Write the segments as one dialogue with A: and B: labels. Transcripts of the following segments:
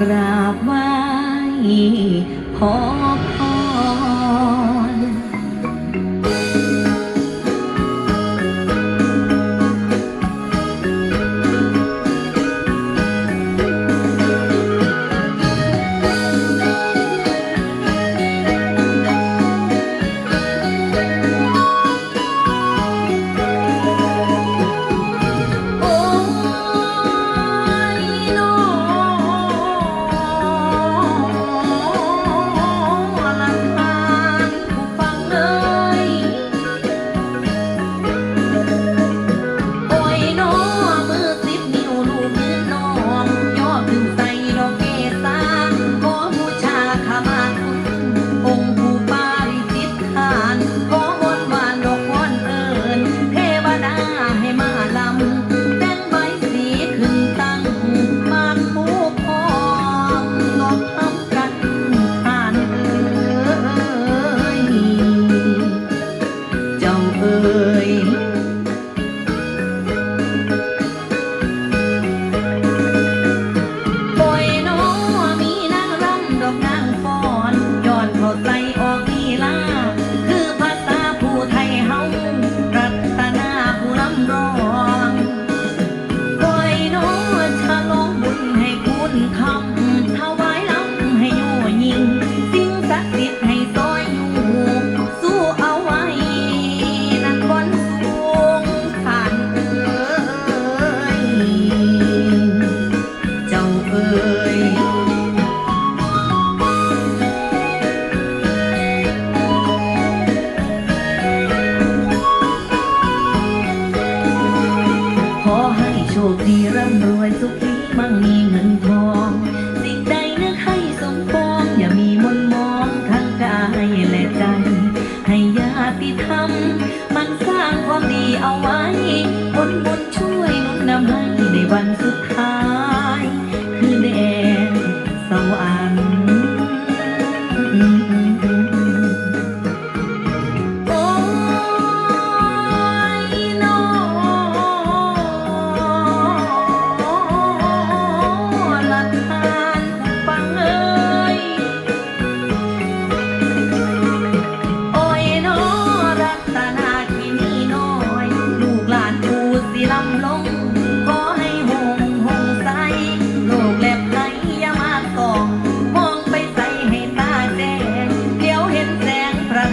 A: กราบไหว้ขอพร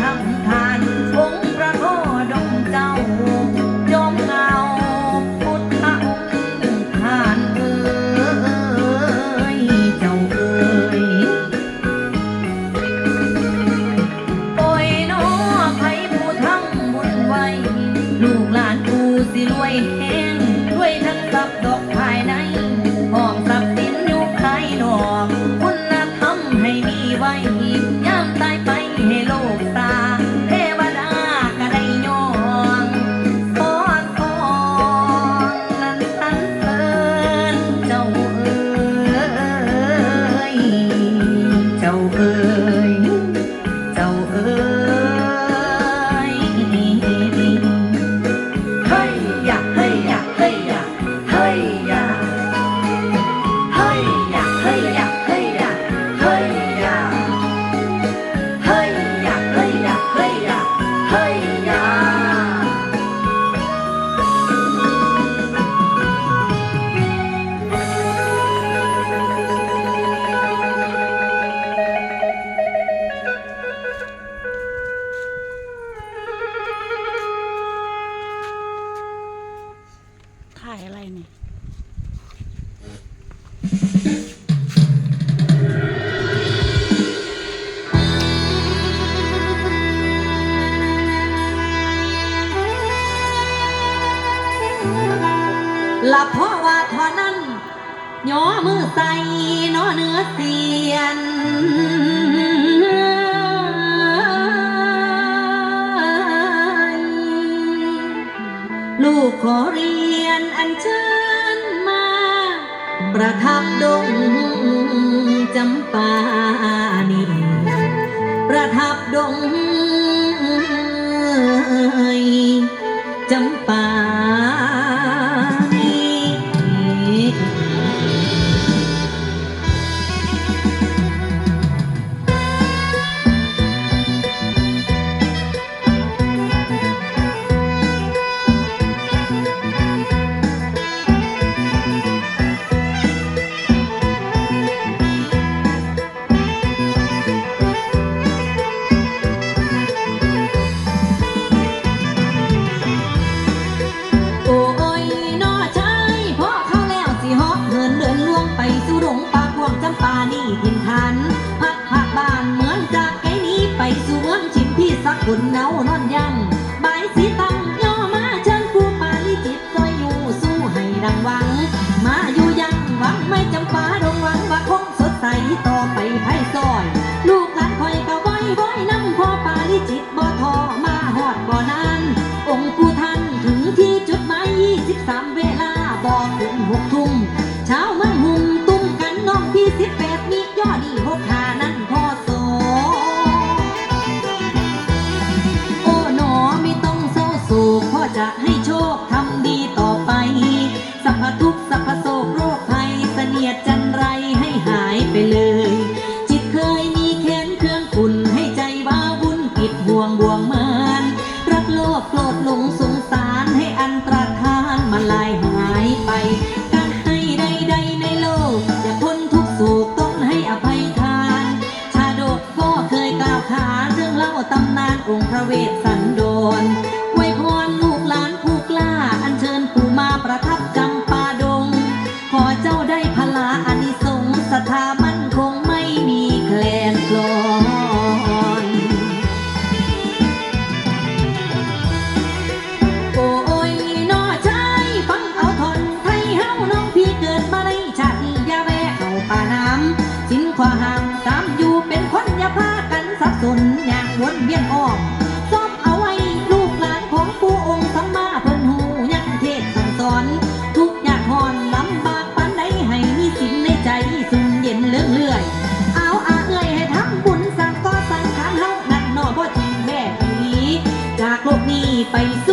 A: ทำทานองค์ระโคดมเจ้าจอมเงาพุทธทานเอ้ยเจ้าเอ้ยปอยน้อไผผู้ทำบุญไว้ ลูกหลานกูสิรวย ลูกขอเรียนอันเชิญมา ประทับดงจำปานีประทับดง บุญเนานอนยังบายสีตังย่อมาเชิญผู้ปาลิจิตซอยอยู่สู้ให้ดังหวัง มาอยู่ยังหวังไม่จำปาดงหวังว่าคงสดใสต่อไปไพ่ซอย ลูกหลานคอยก็ว้อยว้อยน้ำพ่อปาลิจิตบ่ทอมาหอดบ่นาน องค์ผู้ท่านถึงที่จุดหมาย23เวลาบอกถึงหกทุ่มเช้าเมือง ศรัทธามันคงไม่มีแคลนคลอนโอ้ยนอชายฟังเอาทนไทยเฮาน้องพี่เกิดมาในชาตินี้อย่าแวะเข้าป่าน้ำสินขวาหางตามอยู่เป็นคนอย่าพากันสับสนอย่างวนเวียนอ้อม ไปสู่